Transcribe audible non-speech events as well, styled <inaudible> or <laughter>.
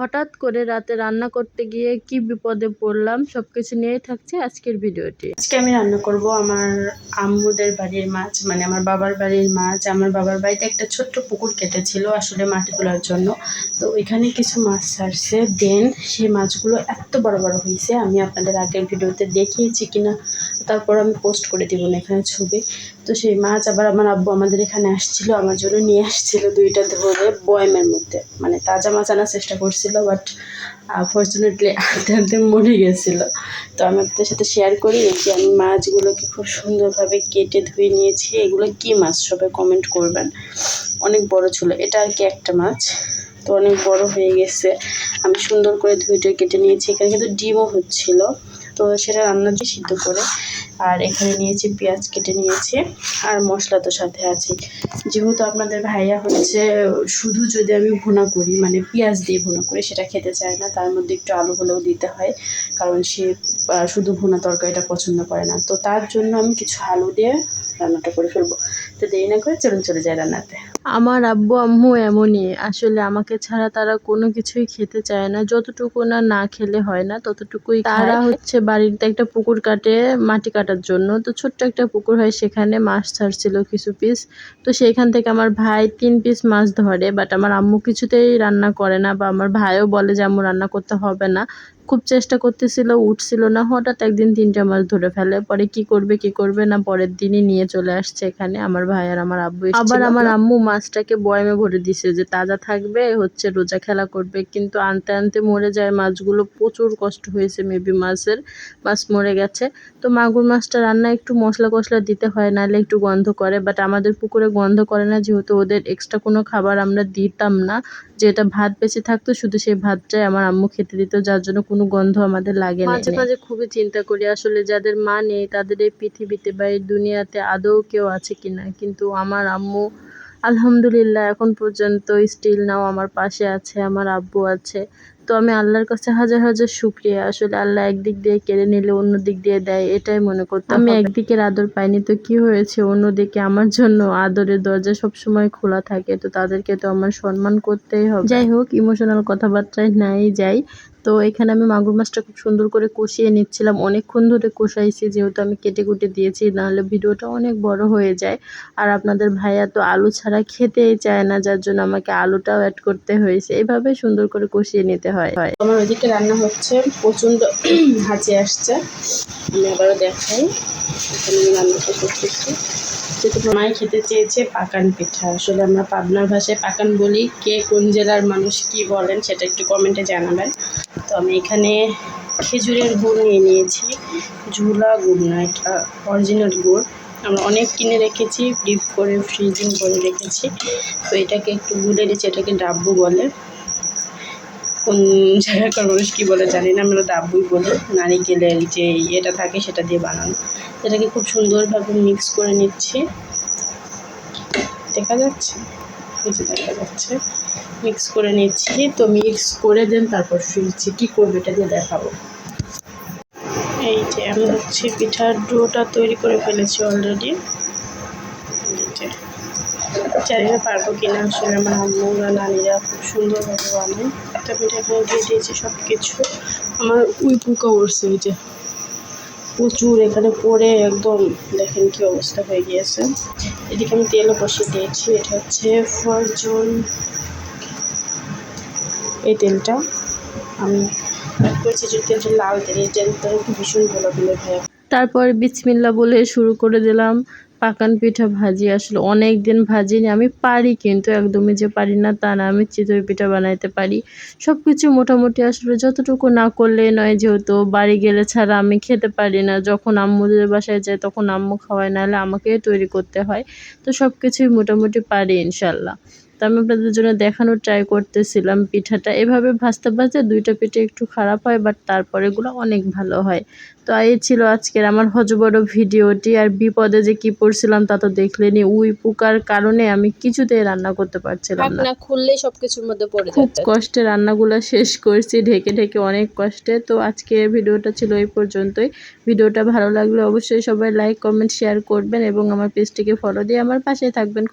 হঠাৎ করে রাতে রান্না করতে গিয়ে কি বিপদে পড়লাম, সবকিছু নিয়েই থাকছে আজকের ভিডিওটি। আজকে আমি রান্না করব আমার আম্মুদের বাড়ির মাছ মানে আমার বাবার বাড়ির মাছ। আমার বাবার বাড়িতে একটা ছোট্ট পুকুর কেটেছিল আসলে মাটি তোলার জন্য। তো ওইখানে কিছু মাছ ছাড়ছে। দেন সেই মাছগুলো এত বড় বড় হয়েছে, আমি আপনাদের আগের ভিডিওতে দেখিয়েছি কিনা, তারপর আমি পোস্ট করে দিব না এখানে ছবি। তো সেই মাছ আবার আমার আব্বু আমাদের এখানে আসছিল, আমার জন্য নিয়ে আসছিল দুইটা ধরে বয়মের মধ্যে। মানে তাজা মাছ আনার চেষ্টা করছিল বাট ফর্চুনেটলি আনতে আনতে মরে গেছিল। তো আমি আপনাদের সাথে শেয়ার করি যে আমি মাছগুলোকে খুব সুন্দরভাবে কেটে ধুয়ে নিয়েছি। এগুলো কি মাছ সবাই কমেন্ট করবেন। অনেক বড় ছিল, এটা আর কি একটা মাছ। তো অনেক বড় হয়ে গেছে। আমি সুন্দর করে ধুয়ে কেটে নিয়েছি। এখানে কিন্তু ডিমও হচ্ছিল। তো সেটা রান্না দিয়ে সিদ্ধ করে আর এখানে নিয়েছি, পেঁয়াজ কেটে নিয়েছি আর মশলা তো সাথে আছে যেহেতু আপনাদের ভাইয়া হচ্ছে, শুধু যদি আমি ভুনা করি মানে পেঁয়াজ দিয়ে ভুনা করি, সেটা খেতে চায় না, তার মধ্যে একটু আলু হলেও দিতে হয়, কারণ সে শুধু ভুনা তরকারিটা পছন্দ করে না। তো তার জন্য আমি কিছু আলু দিয়ে রান্নাটা করে ফেলব। তো দেরি না করে চলুন চলে যায় রান্নাতে। আমার আব্বু আম্মু এমনই। আসলে আমাকে ছাড়া তারা কোনো কিছুই খেতে চায় না। যতটুকু না না খেলে হয় না ততটুকুই তারা হচ্ছে বাড়িতে একটা পুকুর কাটে মাটি কাটার জন্য। তো ছোট্ট একটা পুকুর হয় সেখানে মাছ ছাড়ছিল কিছু পিস তো সেইখান থেকে আমার ভাই তিন পিস মাছ ধরে বাট আমার আম্মু কিছুতেই রান্না করে না বা আমার ভাইও বলে যে আম্মু রান্না করতে হবে না। খুব চেষ্টা করতেছিল, উঠছিল না। হঠাৎ একদিন তিনটা মাছ ধরে ফেলে। পরে কি করবে কি করবে না, পরের দিনই নিয়ে চলে আসছে এখানে। আমার ভাই আর আমার আব্বু আবার আমার আম্মু মাছটাকে বয়ামে ভরে দিছে যে, তাজা থাকবে, হচ্ছে রোজা খেলা করবে। কিন্তু আনতে আনতে মরে যায় মাছগুলো। প্রচুর কষ্ট হয়েছে মেবি মাছের। মাছ মরে গেছে। তো মাগুর মাছটা রান্না একটু মশলা কষলা দিতে হয়, নাহলে একটু গন্ধ করে। বাট আমাদের পুকুরে গন্ধ করে না, যেহেতু ওদের এক্সট্রা কোনো খাবার আমরা দিতাম না। যেটা ভাত বেঁচে থাকতো, শুধু সেই ভাতটাই আমার আম্মু খেতে দিত, যার জন্য কোনো গন্ধ আমাদের লাগে না মাঝে মাঝে খুবই চিন্তা করি আসলে যাদের মা নেই তাদের এই পৃথিবীতে বা এই দুনিয়াতে আদৌ কেউ আছে কিনা? কিন্তু আমার আম্মু আলহামদুলিল্লাহ এখন পর্যন্ত স্টিল নাও আমার পাশে আছে আমার আব্বু আছে। তো আমি আল্লাহর কাছে হাজার হাজার শুক্রিয়া। আসলে আল্লাহ একদিক দিয়ে কেড়ে নিলে অন্য দিক দিয়ে দেয় এটাই মনে করতে আমি একদিকের আদর পাইনি তো কি হয়েছে? অন্যদিকে আমার জন্য আদরের দরজা সবসময় খোলা থাকে তো তাদেরকে তো আমার সম্মান করতেই হবে। যাই হোক ইমোশনাল কথাবার্তায় নাই যাই। তো এখানে আমি মাগুর মাছটা খুব সুন্দর করে কষিয়ে নিচ্ছিলাম। অনেকক্ষণ ধরে কষাইছি যেহেতু আমি কেটে কুটে দিয়েছি নাহলে ভিডিওটা অনেক বড় হয়ে যায়। আর আপনাদের ভাইয়া তো আলু ছাড়া খেতেই চায় না যার জন্য আমাকে আলুটাও অ্যাড করতে হয়েছে। এইভাবে সুন্দর করে কষিয়ে নিতে হয়। হয়। আমার ওইদিকে রান্না হচ্ছে, প্রচণ্ড <clears throat> হাঁচি আসছে। আমি আবারও দেখাই। এখানে আমি রান্নাটা করতেছি। যেহেতু মাই খেতে চেয়েছে পাকান পিঠা। আসলে আমরা পাবনার ভাষায় পাকান বলি, কে কোন জেলার মানুষ কি বলেন সেটা একটু কমেন্টে জানাবেন। তো আমি এখানে খেজুরের গুড় নিয়ে নিয়েছি। ঝুলা গুড় না, এটা অরিজিনাল গুড়। আমরা অনেক কিনে রেখেছি, ডিপ করে, ফ্রিজিং করে রেখেছি। তো এটাকে একটু গুলে নিচ্ছি, এটাকে ডাব্বু বলে। কোন জায়গাকার মানুষ কী বলে জানি না, আমরা ডাব্বুই বলি। নারিকেলের যে এটা থাকে, সেটা দিয়ে বানানো। এটাকে খুব সুন্দরভাবে মিক্স করে নিচ্ছি। দেখা যাচ্ছে? যে দেখা যাচ্ছে। মিক্স করে নিচ্ছি। তো মিক্স করে দেন, তারপর ফিরছি কী করবে এটা দিয়ে দেখাবো। এই যে, আমি হচ্ছে পিঠার ডোটা তৈরি করে ফেলেছি অলরেডি জানি না পারব কিনা আসলে আমার আম্মুরা নানিরা খুব সুন্দরভাবে বানায় তো পিঠা এখানে দিয়ে দিয়েছি সব কিছু আমার উই পোকা উঠছে ওই যে। প্রচুর, এখানে পড়ে একদম, দেখেন কি অবস্থা হয়ে গিয়েছে। এদিকে আমি তেলও বসিয়ে দিয়েছি, এটা হচ্ছে ফরচুন এই তেলটা আমি করেছি যে তেলটা লাল তেল, এই তেলটা ভীষণ ভালো দিলে ভাই তারপর বিসমিল্লা বলে শুরু করে দিলাম। পাকান পিঠা ভাজি আসলে অনেক দিন ভাজিনি, আমি পারি কিন্তু একদমই যে পারি না তা না, আমি চিতই পিঠা বানাইতে পারি। সব কিছু মোটামুটি আসলে যতটুকু না করলে নয় যেহেতু বাড়ি গেলে ছাড়া আমি খেতে পারি না, যখন আম্মুদের বাসায় যাই তখন আম্মু খাওয়ায়, নাহলে আমাকেই তৈরি করতে হয়। তো সব কিছুই মোটামুটি পারি ইনশাল্লাহ। তো আমি আপনাদের জন্য দেখানোর ট্রাই করতেছিলাম পিঠাটা। এভাবে ভাজতে ভাজতে দুইটা পিঠে একটু খারাপ হয় বাট তারপরে এগুলো অনেক ভালো হয়। তো এই ছিল আজকের আমার হজবড় ভিডিওটি আর বিপদে যে কি পড়ছিলাম তা তো দেখলেনি উই পোকার কারণে আমি কিছুতেই রান্না করতে পারছিলাম না। খুললেই সব কিছুর মধ্যে পড়ে খুব কষ্টে রান্নাগুলো শেষ করছি ঢেকে ঢেকে অনেক কষ্টে। তো আজকে ভিডিওটা ছিল এই পর্যন্তই। ভিডিওটা ভালো লাগলে অবশ্যই সবাই লাইক কমেন্ট শেয়ার করবেন এবং আমার পেজটিকে ফলো দিয়ে আমার পাশে থাকবেন।